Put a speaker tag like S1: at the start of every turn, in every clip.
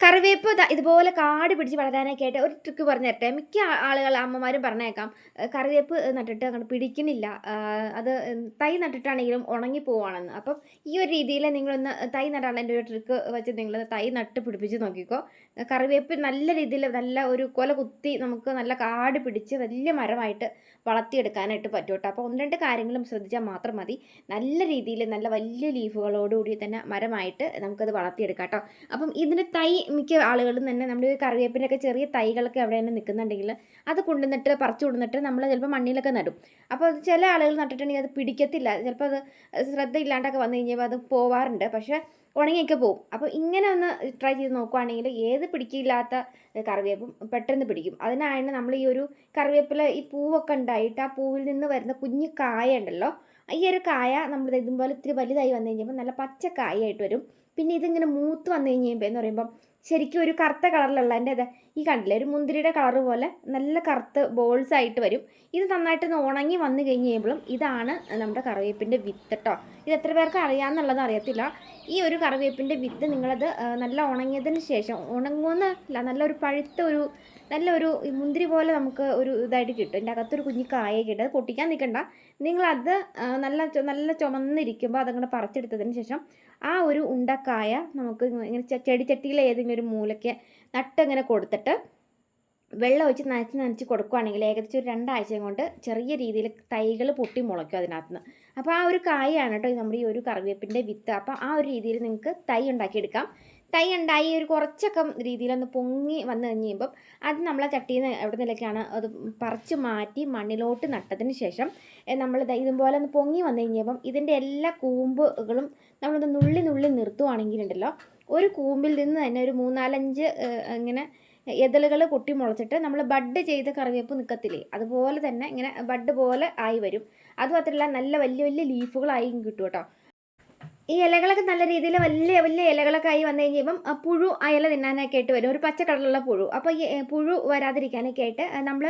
S1: കറിവേപ്പ് ഇതുപോലെ കാട് പിടിച്ച് വളരാനൊക്കെ ആയിട്ട് ഒരു ട്രിക്ക് പറഞ്ഞു തരട്ടെ മിക്ക ആളുകൾ അമ്മമാരും പറഞ്ഞേക്കാം. കറിവേപ്പ് നട്ടിട്ട് അങ്ങോട്ട് പിടിക്കുന്നില്ല. അത് തൈ നട്ടിട്ടാണെങ്കിലും ഉണങ്ങി പോവാണെന്ന്. അപ്പം ഈ ഒരു രീതിയിൽ നിങ്ങളൊന്ന് തൈ നടാനുള്ള എന്റെ ഒരു ട്രിക്ക് വെച്ച് നിങ്ങൾ തൈ നട്ട് പിടിപ്പിച്ച് നോക്കിക്കോ. കറിവേപ്പ് നല്ല രീതിയിൽ നല്ല ഒരു കൊല കുത്തി നമുക്ക് നല്ല കാട് പിടിച്ച് വലിയ മരമായിട്ട് വളർത്തിയെടുക്കാനായിട്ട് പറ്റും കേട്ടോ അപ്പോൾ ഒന്ന് രണ്ട് കാര്യങ്ങളും ശ്രദ്ധിച്ചാൽ മാത്രം മതി. നല്ല രീതിയിൽ നല്ല വലിയ ലീഫുകളോടുകൂടി തന്നെ മരമായിട്ട് നമുക്കത് വളർത്തിയെടുക്കാം കേട്ടോ. അപ്പം ഇതിന് തൈ മിക്ക ആളുകളും തന്നെ നമ്മുടെ കറിവേപ്പിന്റെയൊക്കെ ചെറിയ തൈകളൊക്കെ എവിടെ തന്നെ നിൽക്കുന്നുണ്ടെങ്കിൽ അത് കൊണ്ടുവന്നിട്ട് പറിച്ചു കൊണ്ടുവന്നിട്ട് നമ്മൾ ചിലപ്പോൾ മണ്ണിലൊക്കെ നടും. അപ്പോൾ അത് ചില ആളുകൾ നട്ടിട്ടുണ്ടെങ്കിൽ അത് പിടിക്കത്തില്ല. ചിലപ്പോൾ അത് ശ്രദ്ധയില്ലാണ്ടൊക്കെ വന്നു കഴിഞ്ഞപ്പോൾ അത് പോവാറുണ്ട്. പക്ഷേ ഉണങ്ങിയൊക്കെ പോകും അപ്പോൾ ഇങ്ങനെ ഒന്ന് ട്രൈ ചെയ്ത് നോക്കുവാണെങ്കിൽ ഏത് പിടിക്കില്ലാത്ത കറിവേപ്പും പെട്ടെന്ന് പിടിക്കും. അതിനാണ് നമ്മൾ ഈ ഒരു കറിവേപ്പില ഈ പൂവൊക്കെ ഉണ്ടായിട്ട് ആ പൂവിൽ നിന്ന് വരുന്ന കുഞ്ഞു കായ ഉണ്ടല്ലോ. ഈ ഒരു കായ നമ്മൾ ഇതുപോലെ ഇത്തിരി വലുതായി വന്നു കഴിഞ്ഞപ്പോൾ നല്ല പച്ച കായായിട്ട് വരും. പിന്നെ ഇതിങ്ങനെ മൂത്ത് വന്നു കഴിഞ്ഞപ്പോൾ എന്ന് പറയുമ്പം ശരിക്കും ഒരു കറുത്ത കളറിലുള്ള എന്റെ അത് ഈ കണ്ടില്ലേ ഒരു മുന്തിരിയുടെ കളർ പോലെ നല്ല കറുത്ത് ബോൾസ് ആയിട്ട് വരും. ഇത് നന്നായിട്ട് ഒന്ന് ഉണങ്ങി വന്നു കഴിഞ്ഞ് കഴിയുമ്പോഴും ഇതാണ് നമ്മുടെ കറിവേപ്പിന്റെ വിത്ത് കേട്ടോ ഇത് എത്ര പേർക്ക് അറിയാമെന്നുള്ളത് അറിയത്തില്ല. ഈ ഒരു കറിവേപ്പിന്റെ വിത്ത് നിങ്ങളത് നല്ല ഉണങ്ങിയതിന് ശേഷം ഉണങ്ങുന്നല്ല നല്ലൊരു പഴുത്ത ഒരു നല്ലൊരു മുന്തിരി പോലെ നമുക്ക് ഒരു ഇതായിട്ട് കിട്ടും. എന്റെ അകത്തൊരു കുഞ്ഞു കായ കിട്ടും. അത് പൊട്ടിക്കാൻ നിൽക്കണ്ട. നിങ്ങളത് നല്ല നല്ല ചുമന്നിരിക്കുമ്പോൾ അതങ്ങനെ പറിച്ചെടുത്തതിന് ശേഷം ആ ഒരു ഉണ്ടക്കായ നമുക്ക് ഇങ്ങനെ ചെടിച്ചട്ടിയിലെ ഏതെങ്കിലും ഒരു മൂലയ്ക്ക് നട്ടിങ്ങനെ കൊടുത്തിട്ട് വെള്ളം ഒഴിച്ച് നനച്ച് നനച്ച് കൊടുക്കുകയാണെങ്കിൽ ഏകദേശം ഒരു രണ്ടാഴ്ച കൊണ്ട് ചെറിയ രീതിയിൽ തൈകൾ പൊട്ടി മുളയ്ക്കും അതിനകത്ത് അപ്പോൾ ആ ഒരു കായാണ് കേട്ടോ നമ്മുടെ ഈ ഒരു കറിവേപ്പിന്റെ വിത്ത്. അപ്പോൾ ആ ഒരു രീതിയിൽ നിങ്ങൾക്ക് തൈ ഉണ്ടാക്കിയെടുക്കാം. തൈ ഉണ്ടായി ഒരു കുറച്ചൊക്കെ രീതിയിലൊന്ന് പൊങ്ങി വന്ന് കഴിഞ്ഞ് കഴിയുമ്പം അത് നമ്മളെ ചട്ടിയിൽ നിന്ന് എവിടെ നിന്നൊക്കെയാണ് അത് പറിച്ച് മാറ്റി മണ്ണിലോട്ട് നട്ടതിന് ശേഷം നമ്മൾ ഇതുപോലെ ഒന്ന് പൊങ്ങി വന്നു കഴിഞ്ഞപ്പം ഇതിന്റെ എല്ലാ കൂമ്പുകളും നമ്മളത് നുള്ളി നുള്ളി നിർത്തുവാണെങ്കിലുണ്ടല്ലോ ഒരു കൂമ്പിൽ നിന്ന് തന്നെ ഒരു മൂന്നാലഞ്ച് ഇങ്ങനെ എതലുകൾ പൊട്ടി മുളച്ചിട്ട് നമ്മൾ ബഡ് ചെയ്ത് കറിവേപ്പ് നിൽക്കത്തില്ലേ അതുപോലെ തന്നെ ഇങ്ങനെ ബഡ് പോലെ ആയി വരും. അതുമാത്രമല്ല നല്ല വലിയ വലിയ ലീഫുകളായി കിട്ടും കേട്ടോ. ഈ ഇലകളൊക്കെ നല്ല രീതിയിൽ വലിയ വലിയ ഇലകളൊക്കെ ആയി വന്നു കഴിയുമ്പം പുഴു ആ ഇല തിന്നാനൊക്കെ ആയിട്ട് വരും. ഒരു പച്ച കളറുള്ള പുഴു. അപ്പോൾ ഈ പുഴു വരാതിരിക്കാനൊക്കെ ആയിട്ട് നമ്മൾ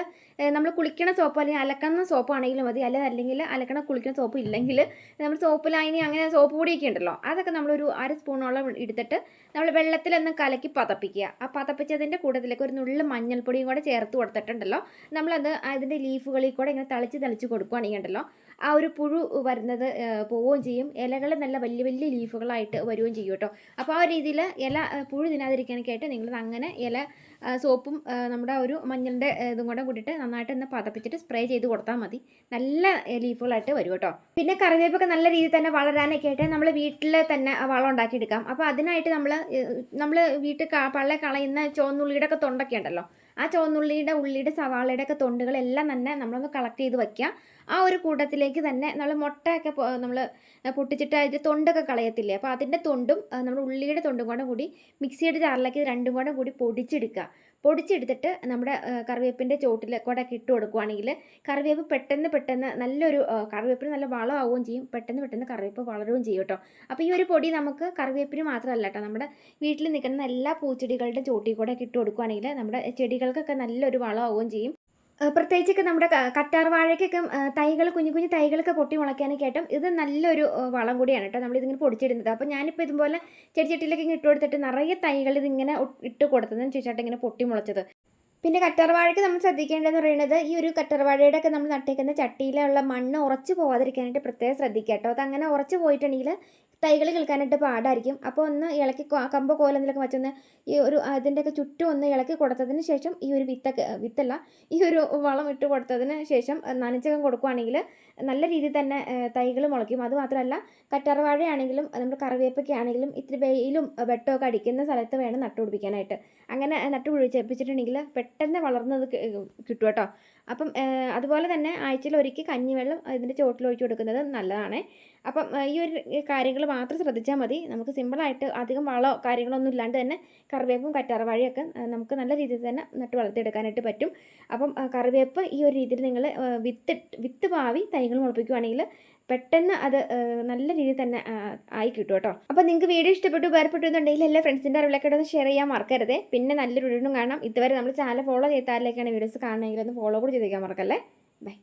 S1: നമ്മൾ കുളിക്കണ സോപ്പ് അല്ലെങ്കിൽ അലക്കുന്ന സോപ്പ് ആണെങ്കിലും മതി. അല്ല അല്ലെങ്കിൽ അലക്കണ കുളിക്കണ സോപ്പ് ഇല്ലെങ്കിൽ നമ്മൾ സോപ്പ് ലൈനി അങ്ങനെ സോപ്പ് പൊടിയൊക്കെ ഉണ്ടല്ലോ അതൊക്കെ നമ്മളൊരു അര സ്പൂണോളം എടുത്തിട്ട് നമ്മൾ വെള്ളത്തിലൊന്ന് കലക്കി പതപ്പിക്കുക. ആ പതപ്പിച്ചതിന്റെ കൂട്ടത്തിലേക്ക് ഒരു നുള്ളു മഞ്ഞൾപ്പൊടിയും കൂടെ ചേർത്ത് കൊടുത്തിട്ടുണ്ടല്ലോ. നമ്മളത് അതിന്റെ ലീഫുകളിൽ കൂടെ ഇങ്ങനെ തളിച്ച് തളിച്ച് കൊടുക്കുകയാണെങ്കിൽ ഉണ്ടല്ലോ ആ ഒരു പുഴു വരുന്നത് പോവുകയും ചെയ്യും. ഇലകൾ നല്ല വലിയ വലിയ ലീഫുകളായിട്ട് വരികയും ചെയ്യും കേട്ടോ. അപ്പോൾ ആ രീതിയിൽ ഇല പുഴു തിന്നാതിരിക്കാനൊക്കെ ആയിട്ട് നിങ്ങളത് അങ്ങനെ ഇല സോപ്പും നമ്മുടെ ഒരു മഞ്ഞളിന്റെ ഇതും കൂടെ കൂട്ടിയിട്ട് നന്നായിട്ട് ഒന്ന് പതപ്പിച്ചിട്ട് സ്പ്രേ ചെയ്ത് കൊടുത്താൽ മതി. നല്ല ലീഫുകളായിട്ട് വരും കേട്ടോ. പിന്നെ കറിവേപ്പൊക്കെ നല്ല രീതിയിൽ തന്നെ വളരാനൊക്കെ ആയിട്ട് നമ്മൾ വീട്ടിൽ തന്നെ വളം ഉണ്ടാക്കിയെടുക്കാം അപ്പോൾ അതിനായിട്ട് നമ്മൾ നമ്മൾ വീട്ടിൽ പള്ളെ കളയുന്ന ചുവന്നുള്ളിയുടെ ഒക്കെ തൊണ്ടൊക്കെ ഉണ്ടല്ലോ. ആ ചുവന്നുള്ളിയുടെ ഉള്ളിയുടെ സവാളയുടെ ഒക്കെ തൊണ്ടുകളെല്ലാം തന്നെ നമ്മളൊന്ന് കളക്ട് ചെയ്ത് വയ്ക്കുക ആ ഒരു കൂട്ടത്തിലേക്ക് തന്നെ നമ്മൾ മുട്ടയൊക്കെ നമ്മൾ പൊട്ടിച്ചിട്ട് അതിന്റെ തൊണ്ടൊക്കെ കളയത്തില്ലേ? അപ്പോൾ അതിന്റെ തൊണ്ടും നമ്മുടെ ഉള്ളിയുടെ തൊണ്ടും കൂടെ കൂടി മിക്സിയുടെ ജാറിലേക്ക് രണ്ടും കൂടെ കൂടി പൊടിച്ചെടുക്കുക പൊടിച്ചെടുത്തിട്ട് നമ്മുടെ കറിവേപ്പിന്റെ ചോട്ടിൽ കൂടെ ഇട്ട് കൊടുക്കുവാണെങ്കിൽ കറിവേപ്പ് പെട്ടെന്ന് പെട്ടെന്ന് നല്ലൊരു കറിവേപ്പിന് നല്ല വളമാവുകയും ചെയ്യും. പെട്ടെന്ന് പെട്ടെന്ന് കറിവേപ്പ് വളരുകയും ചെയ്യും കേട്ടോ. അപ്പോൾ ഈ ഒരു പൊടി നമുക്ക് കറിവേപ്പിന് മാത്രമല്ല കേട്ടോ. നമ്മുടെ വീട്ടിൽ നിൽക്കുന്ന എല്ലാ പൂച്ചെടികളുടെ ചോട്ടിൽ കൂടെ ഇട്ട് കൊടുക്കുവാണെങ്കിൽ നമ്മുടെ ചെടികൾക്കൊക്കെ നല്ലൊരു വളമാവുകയും ചെയ്യും. പ്രത്യേകിച്ചൊക്കെ നമ്മുടെ കറ്റാർ വാഴയ്ക്കൊക്കെ തൈകൾ കുഞ്ഞു കുഞ്ഞു തൈകളൊക്കെ പൊട്ടി മുളയ്ക്കാനൊക്കെ ആയിട്ടും ഇത് നല്ലൊരു വളം കൂടിയാണ് കേട്ടോ നമ്മളിതിങ്ങനെ പൊടിച്ചിടുന്നത്. അപ്പോൾ ഞാനിപ്പോൾ ഇതുപോലെ ചെടിച്ചട്ടിയിലൊക്കെ ഇങ്ങനെ ഇട്ട് കൊടുത്തിട്ട് നിറയെ തൈകൾ ഇതിങ്ങനെ ഇട്ട് കൊടുത്തതെന്ന് ചോദിച്ചാട്ട് ഇങ്ങനെ പൊട്ടി മുളച്ചത്. പിന്നെ കറ്റാർ വാഴയ്ക്ക് നമ്മൾ ശ്രദ്ധിക്കേണ്ടതെന്ന് പറയുന്നത് ഈ ഒരു കറ്റാർ വാഴയുടെ ഒക്കെ നമ്മൾ നട്ടേക്കുന്ന ചട്ടിയിലുള്ള മണ്ണ് ഉറച്ചു പോകാതിരിക്കാനായിട്ട് പ്രത്യേകം ശ്രദ്ധിക്കുക കേട്ടോ. അത് അങ്ങനെ ഉറച്ചു പോയിട്ടുണ്ടെങ്കിൽ തൈകൾ കിളിക്കാനായിട്ട് പാടായിരിക്കും. അപ്പോൾ ഒന്ന് ഇളക്കി കമ്പ കോലെന്തെങ്കിലുമൊക്കെ വെച്ചൊന്ന് ഈ ഒരു അതിന്റെയൊക്കെ ചുറ്റും ഒന്ന് ഇളക്കി കൊടുത്തതിന് ശേഷം ഈ ഒരു വിത്തൊക്കെ വിത്തല്ല ഈ ഒരു വളം ഇട്ട് കൊടുത്തതിന് ശേഷം നനച്ചകം കൊടുക്കുകയാണെങ്കിൽ നല്ല രീതിയിൽ തന്നെ തൈകൾ മുളയ്ക്കും. അതുമാത്രമല്ല കറ്റാർവാഴയാണെങ്കിലും വാഴയാണെങ്കിലും നമ്മുടെ കറിവേപ്പൊക്കെ ആണെങ്കിലും ഇത്തിരി വെയിലും വെട്ടമൊക്കെ അടിക്കുന്ന സ്ഥലത്ത് വേണം നട്ടുപിടിപ്പിക്കാനായിട്ട്. അങ്ങനെ നട്ടുപിടിപ്പിച്ചിട്ടുണ്ടെങ്കിൽ പെട്ടെന്ന് വളർന്നത് കിട്ടും കേട്ടോ. അപ്പം അതുപോലെ തന്നെ ആഴ്ചയിൽ ഒരിക്കൽ കഞ്ഞിവെള്ളം ഇതിന്റെ ചോട്ടിൽ ഒഴിച്ച് കൊടുക്കുന്നത് നല്ലതാണ്. അപ്പം ഈ ഒരു കാര്യങ്ങൾ മാത്രം ശ്രദ്ധിച്ചാൽ മതി. നമുക്ക് സിമ്പിളായിട്ട് അധികം വളമോ കാര്യങ്ങളൊന്നും ഇല്ലാണ്ട് തന്നെ കറിവേപ്പും കറ്റാർവാഴയൊക്കെ നമുക്ക് നല്ല രീതിയിൽ തന്നെ നട്ട് വളർത്തിയെടുക്കാനായിട്ട് പറ്റും. അപ്പം കറിവേപ്പ് ഈ ഒരു രീതിയിൽ നിങ്ങൾ വിത്ത് വിത്ത് പാവി തൈകൾ മുളപ്പിക്കുകയാണെങ്കിൽ പെട്ടെന്ന് അത് നല്ല രീതിയിൽ തന്നെ ആയി കിട്ടും കേട്ടോ. അപ്പോൾ നിങ്ങൾക്ക് വീഡിയോ ഇഷ്ടപ്പെട്ടു വേർപ്പെട്ടു എന്നുണ്ടെങ്കിൽ എല്ലാ ഫ്രണ്ട്സിന്റെ അറിവിലൊക്കെ ഷെയർ ചെയ്യാൻ മറക്കരുത്. പിന്നെ നല്ലൊരു വീഡിയോ കാണാം. ഇതുവരെ നമ്മൾ ചാനൽ ഫോളോ ചെയ്താലേക്കാണ് വീഡിയോസ് കാണണമെങ്കിൽ ഒന്ന് ഫോളോ കൂടി ചെയ്തേക്കാൻ മറക്കല്ലേ? ബൈ